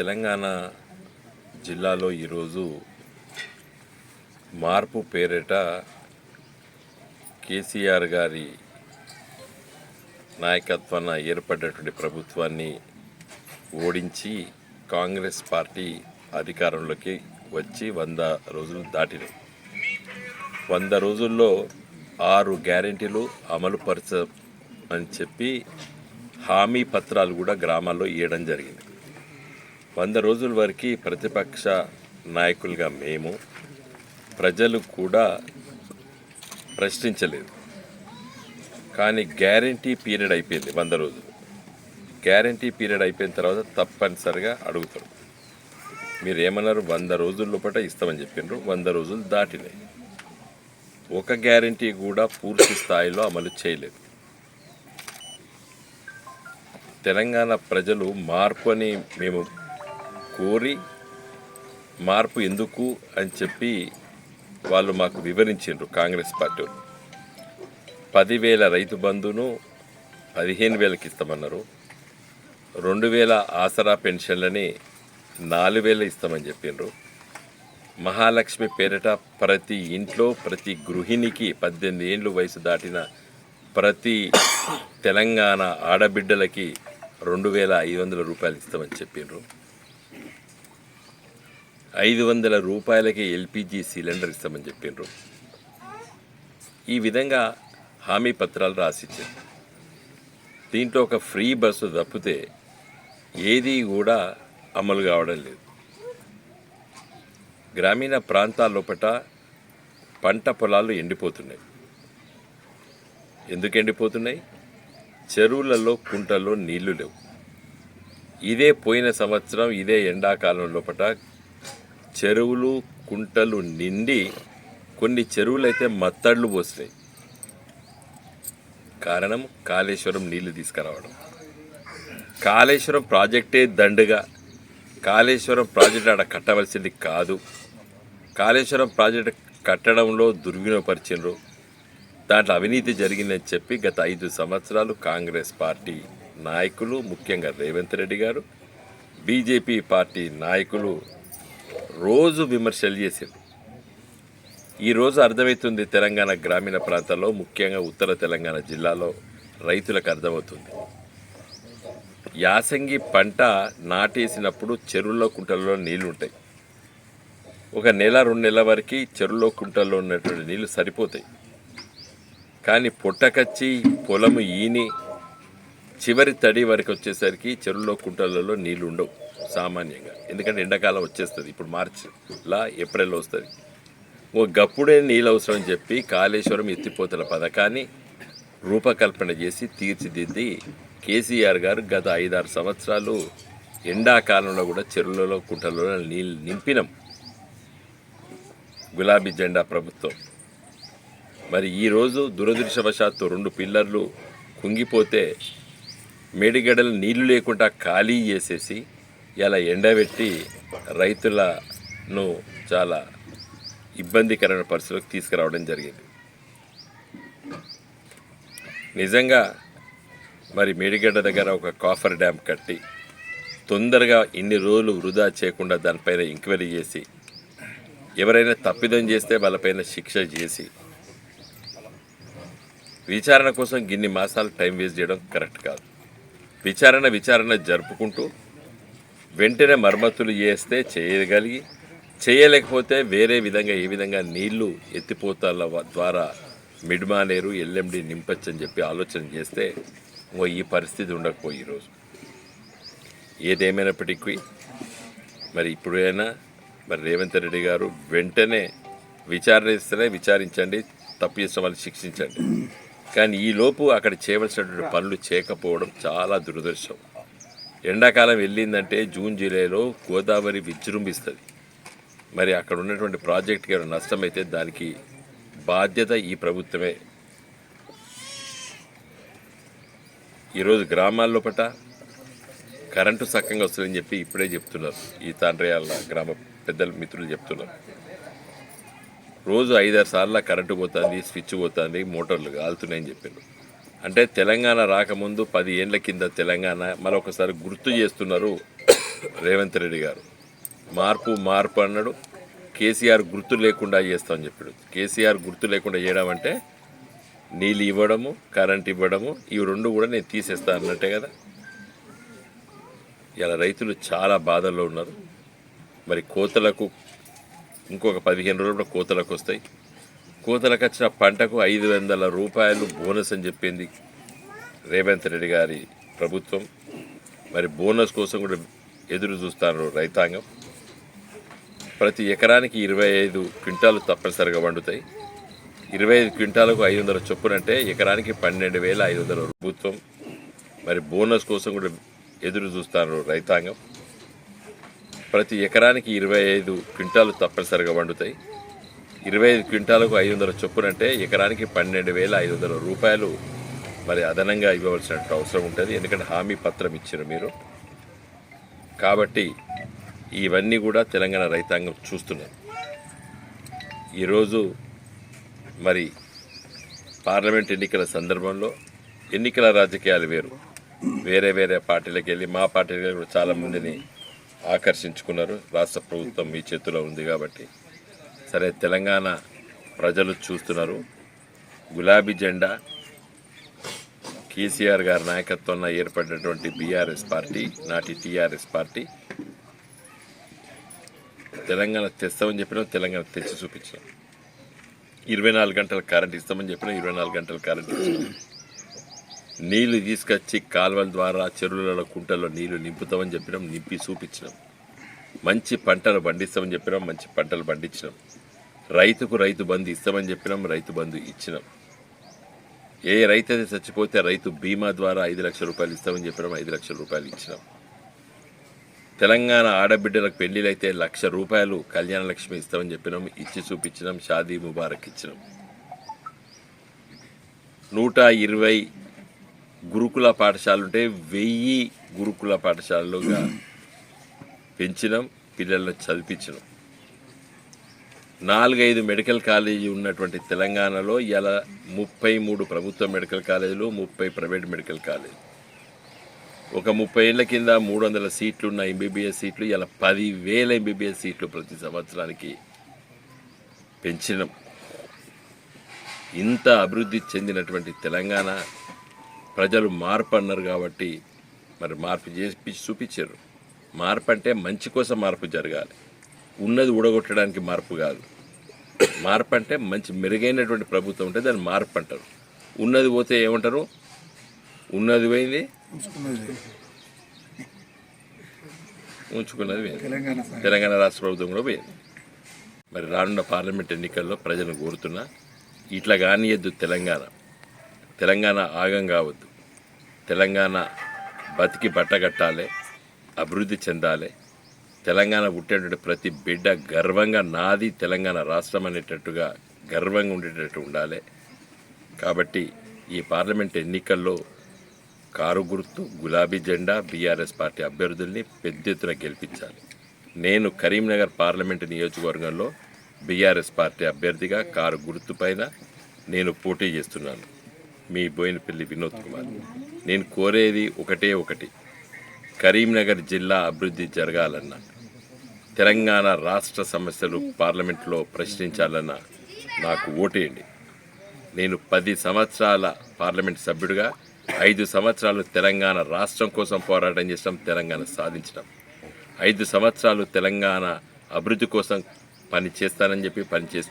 తెలంగాణ జిల్లాలో ఈరోజు మార్పు పేరిట కేసీఆర్ గారి నాయకత్వాన ఏర్పడినటువంటి ప్రభుత్వాన్ని ఓడించి కాంగ్రెస్ పార్టీ అధికారంలోకి వచ్చి వంద రోజులు దాటినాయి. వంద రోజుల్లో ఆరు గ్యారెంటీలు అమలు పరచమని చెప్పి హామీ పత్రాలు కూడా గ్రామాల్లో ఇవ్వడం జరిగింది. వంద రోజుల వరకు ప్రతిపక్ష నాయకులుగా మేము ప్రజలు కూడా ప్రశ్నించలేదు. కానీ గ్యారంటీ పీరియడ్ అయిపోయింది వంద రోజులు. గ్యారంటీ పీరియడ్ అయిపోయిన తర్వాత తప్పనిసరిగా అడుగుతారు. మీరు ఏమన్నారు? వంద రోజుల లోపల ఇస్తామని చెప్పిండ్రు వంద రోజులు దాటినాయి. ఒక గ్యారంటీ కూడా పూర్తి స్థాయిలో అమలు చేయలేదు. తెలంగాణ ప్రజలు మార్పు అని మేము కోరి మార్పు ఎందుకు అని చెప్పి వాళ్ళు మాకు వివరించిండ్రు కాంగ్రెస్ పార్టీ వాళ్ళు. పదివేల రైతు బంధును పదిహేను వేలకి ఇస్తామన్నారు. రెండు వేల ఆసరా పెన్షన్లని నాలుగు వేలు ఇస్తామని చెప్పిండ్రు మహాలక్ష్మి పేరిట ప్రతి ఇంట్లో ప్రతి గృహిణికి పద్దెనిమిది ఏండ్లు వయసు దాటిన ప్రతి తెలంగాణ ఆడబిడ్డలకి రెండు వేల ఐదు వందల రూపాయలు ఇస్తామని చెప్పిండ్రు ఐదు వందల రూపాయలకే ఎల్పిజి సిలిండర్ ఇస్తామని చెప్పిండ్రు. ఈ విధంగా హామీ పత్రాలు రాసిచ్చారు. దీంట్లో ఒక ఫ్రీ బస్సు తప్పితే ఏది కూడా అమలు కావడం లేదు. గ్రామీణ ప్రాంతాలోపట పంట పొలాలు ఎండిపోతున్నాయి. ఎందుకు ఎండిపోతున్నాయి? చెరువులలో కుంటల్లో నీళ్ళు లేవు. ఇదే పోయిన సంవత్సరం ఇదే ఎండాకాలం లోపట చెరువులు కుంటలు నిండి కొన్ని చెరువులైతే మత్తళ్ళు పోసినాయి. కారణం కాళేశ్వరం నీళ్ళు తీసుకురావడం. కాళేశ్వరం ప్రాజెక్టే దండుగా. కాళేశ్వరం ప్రాజెక్ట్ ఆడ కట్టవలసింది కాదు. కాళేశ్వరం ప్రాజెక్ట్ కట్టడంలో దుర్వినియోగపరిచిండ్రు దాంట్లో అవినీతి జరిగిందని చెప్పి గత ఐదు సంవత్సరాలు కాంగ్రెస్ పార్టీ నాయకులు ముఖ్యంగా రేవంత్ రెడ్డి గారు బీజేపీ పార్టీ నాయకులు రోజు విమర్శలు చేసింది. ఈరోజు అర్థమవుతుంది తెలంగాణ గ్రామీణ ప్రాంతాల్లో ముఖ్యంగా ఉత్తర తెలంగాణ జిల్లాలో రైతులకు అర్థమవుతుంది. యాసంగి పంట నాటేసినప్పుడు చెరువుల్లో కుంటల్లో నీళ్ళు ఉంటాయి. ఒక నెల రెండు నెలల వరకు చెరువులో కుంటల్లో ఉన్నటువంటి నీళ్ళు సరిపోతాయి. కానీ పొట్టకచ్చి పొలము ఈని చివరి తడి వరకు వచ్చేసరికి చెరువులో కుంటలలో నీళ్ళు ఉండవు. సామాన్యంగా. ఎందుకంటే ఎండాకాలం వచ్చేస్తుంది. ఇప్పుడు మార్చిలా ఏప్రిల్ వస్తుంది. ఓ గప్పుడే నీళ్ళు అవసరం అని చెప్పి కాళేశ్వరం ఎత్తిపోతల పథకాన్ని రూపకల్పన చేసి తీర్చిదిద్ది కేసీఆర్ గారు గత ఐదారు సంవత్సరాలు ఎండాకాలంలో కూడా చెరువులలో కుంటలలో నీళ్ళు నింపినాం. గులాబీ జెండా ప్రభుత్వం. మరి ఈరోజు దురదృష్టవశాత్తు రెండు పిల్లర్లు కుంగిపోతే మేడిగడలు నీళ్ళు లేకుండా ఖాళీ చేసేసి ఇలా ఎండబెట్టి రైతులను చాలా ఇబ్బందికరమైన పరిస్థితులకు తీసుకురావడం జరిగింది. నిజంగా మరి మేడిగడ్డ దగ్గర ఒక కాఫర్ డ్యామ్ కట్టి తొందరగా ఇన్ని రోజులు వృధా చేయకుండా దానిపైన ఎంక్వైరీ చేసి ఎవరైనా తప్పిదం చేస్తే వాళ్ళపైన శిక్ష చేసి విచారణ కోసం గిన్ని మాసాలు టైం వేస్ట్ చేయడం కరెక్ట్ కాదు. విచారణ విచారణ జరుపుకుంటూ వెంటనే మరమ్మతులు చేస్తే చేయగలిగి చేయలేకపోతే వేరే విధంగా ఏ విధంగా నీళ్ళు ఎత్తిపోతాల ద్వారా మిడ్మానేరు ఎల్ఎండి నింపచ్చని చెప్పి ఆలోచన చేస్తే ఓ ఈ పరిస్థితి ఉండకపోయి ఈరోజు ఏదేమైనప్పటికీ మరి ఇప్పుడైనా మరి రేవంత్ రెడ్డి గారు వెంటనే విచారణ ఇస్తేనే విచారించండి తప్పు చేసిన వాళ్ళు శిక్షించండి. కానీ ఈలోపు అక్కడ చేయవలసినటువంటి పనులు చేయకపోవడం చాలా దురదృష్టం. ఎండాకాలం వెళ్ళిందంటే జూన్ జూలైలో గోదావరి విజృంభిస్తుంది. మరి అక్కడ ఉన్నటువంటి ప్రాజెక్ట్కి ఏమైనా నష్టమైతే దానికి బాధ్యత ఈ ప్రభుత్వమే. ఈరోజు గ్రామాల్లో పట కరెంటు సక్కంగా వస్తుందని చెప్పి ఇప్పుడే చెప్తున్నారు. ఈ తాండ్రయాల గ్రామ పెద్దల మిత్రులు చెప్తున్నారు. రోజు ఐదారు సార్లు కరెంటు పోతుంది స్విచ్ పోతుంది మోటార్లు కాలుతున్నాయని చెప్పారు. అంటే తెలంగాణ రాకముందు పది ఏండ్ల కింద తెలంగాణ మరొకసారి గుర్తు చేస్తున్నారు రేవంత్ రెడ్డి గారు. మార్పు మార్పు అన్నాడు. కేసీఆర్ గుర్తు లేకుండా చేస్తామని చెప్పాడు. కేసీఆర్ గుర్తు లేకుండా చేయడం అంటే నీళ్ళు ఇవ్వడము కరెంట్ ఇవ్వడము ఇవి రెండు కూడా నేను తీసేస్తా అన్నట్టే కదా. ఇలా రైతులు చాలా బాధల్లో ఉన్నారు. మరి కోతలకు ఇంకొక పదిహేను రోజులు కూడా కోతలకు వస్తాయి. కోతలకు వచ్చిన పంటకు ఐదు వందల రూపాయలు బోనస్ అని చెప్పింది రేవంత్ రెడ్డి గారి ప్రభుత్వం. మరి బోనస్ కోసం కూడా ఎదురు చూస్తారు రైతాంగం. ప్రతి ఎకరానికి ఇరవై ఐదు క్వింటాలు తప్పనిసరిగా వండుతాయి ఇరవై ఐదు క్వింటాలకు ఐదు వందల చొప్పునంటే ఎకరానికి పన్నెండు వేల ఐదు వందల ప్రభుత్వం. మరి బోనస్ కోసం కూడా ఎదురు చూస్తారు రైతాంగం. ప్రతి ఎకరానికి ఇరవై ఐదు క్వింటాలు తప్పనిసరిగా వండుతాయి ఇరవై ఐదు క్వింటాలకు ఐదు వందల చొప్పునంటే ఎకరానికి పన్నెండు వేల ఐదు వందల రూపాయలు మరి అదనంగా ఇవ్వవలసిన అవసరం ఉంటుంది. ఎందుకంటే హామీ పత్రం ఇచ్చారు మీరు. కాబట్టి ఇవన్నీ కూడా తెలంగాణ రైతాంగం చూస్తున్నారు ఈరోజు మరి పార్లమెంట్ ఎన్నికల సందర్భంలో ఎన్నికల రాజకీయాలు వేరు. వేరే వేరే పార్టీలకు వెళ్ళి మా పార్టీలకు కూడా చాలామందిని ఆకర్షించుకున్నారు. రాష్ట్ర ప్రభుత్వం మీ చేతిలో ఉంది కాబట్టి. సరే తెలంగాణ ప్రజలు చూస్తున్నారు. గులాబీ జెండా కేసీఆర్ గారి నాయకత్వంలో ఏర్పడినటువంటి బీఆర్ఎస్ పార్టీ నాటి టీఆర్ఎస్ పార్టీ. తెలంగాణ తెస్తామని చెప్పినా తెలంగాణ తెచ్చి చూపించాం. ఇరవై నాలుగు గంటల కరెంట్ ఇస్తామని చెప్పినా ఇరవై నాలుగు గంటల కరెంట్ ఇస్తాం. నీళ్ళు తీసుకొచ్చి కాలువల ద్వారా చెరువులలో కుంటల్లో నీళ్ళు నింపుతామని చెప్పినాం నింపి చూపించినాం. మంచి పంటలు పండిస్తామని చెప్పినాం మంచి పంటలు పండించినాం. రైతుకు రైతు బంధు ఇస్తామని చెప్పినాం రైతు బంధు ఇచ్చినాం. ఏ రైతు అయితే చచ్చిపోతే రైతు బీమా ద్వారా ఐదు లక్షల రూపాయలు ఇస్తామని చెప్పినాం ఐదు లక్షల రూపాయలు ఇచ్చినాం. తెలంగాణ ఆడబిడ్డలకు పెళ్ళిలైతే లక్ష రూపాయలు కళ్యాణ లక్ష్మి ఇస్తామని చెప్పినాం ఇచ్చి చూపించినాం షాదీ ముబారక్ ఇచ్చినాం. నూట ఇరవై గురుకుల పాఠశాలలు ఉంటే వెయ్యి గురుకుల పాఠశాలలుగా పెంచినాం పిల్లలను చదివించినాం. నాలుగైదు మెడికల్ కాలేజీ ఉన్నటువంటి తెలంగాణలో ఇలా ముప్పై మూడు ప్రభుత్వ మెడికల్ కాలేజీలు ముప్పై ప్రైవేట్ మెడికల్ కాలేజీ ఒక ముప్పై ఏళ్ళ కింద మూడు వందల సీట్లు ఉన్న ఎంబీబీఎస్ సీట్లు ఇలా పదివేల ఎంబీబీఎస్ సీట్లు ప్రతి సంవత్సరానికి పెంచినాం. ఇంత అభివృద్ధి చెందినటువంటి తెలంగాణ ప్రజలు మార్పు అన్నారు కాబట్టి మరి మార్పు చేసి చూపించారు. మార్పు అంటే మంచి కోసం మార్పు జరగాలి. ఉన్నది ఊడగొట్టడానికి మార్పు కాదు. మార్పు అంటే మంచి మెరుగైనటువంటి ప్రభుత్వం ఉంటే దాన్ని మార్పు అంటారు. ఉన్నది పోతే ఏమంటారు? ఉన్నది పోయింది. ఉంచుకున్నది. పోయింది. తెలంగాణ సార్ తెలంగాణ రాష్ట్ర ప్రభుత్వం కూడా పోయింది. మరి రానున్న పార్లమెంట్ ఎన్నికల్లో ప్రజలను కోరుతున్నా ఇట్లా కానియద్దు తెలంగాణ. తెలంగాణ ఆగం కావద్దు. తెలంగాణ బతికి బట్టగట్టాలి అభివృద్ధి చెందాలి తెలంగాణ పుట్టేటువంటి ప్రతి బిడ్డ గర్వంగా నాది తెలంగాణ రాష్ట్రం అనేటట్టుగా గర్వంగా ఉండేటట్టు ఉండాలి. కాబట్టి ఈ పార్లమెంట్ ఎన్నికల్లో కారు గుర్తు గులాబీ జెండా బీఆర్ఎస్ పార్టీ అభ్యర్థుల్ని పెద్ద ఎత్తున గెలిపించాలి. నేను కరీంనగర్ పార్లమెంటు నియోజకవర్గంలో బీఆర్ఎస్ పార్టీ అభ్యర్థిగా కారు గుర్తు పైన నేను పోటీ చేస్తున్నాను. మీ బోయినపల్లి వినోద్ కుమార్. నేను కోరేది ఒకటే ఒకటి. కరీంనగర్ జిల్లా అభివృద్ధి జరగాలన్న తెలంగాణ రాష్ట్ర సమస్యలు పార్లమెంట్లో ప్రశ్నించాలన్న నాకు ఓటేయండి. నేను పది సంవత్సరాల పార్లమెంట్ సభ్యుడిగా ఐదు సంవత్సరాలు తెలంగాణ రాష్ట్రం కోసం పోరాటం చేసినాం తెలంగాణ సాధించడం ఐదు సంవత్సరాలు తెలంగాణ అభివృద్ధి కోసం పని చేస్తానని చెప్పి పని చేసి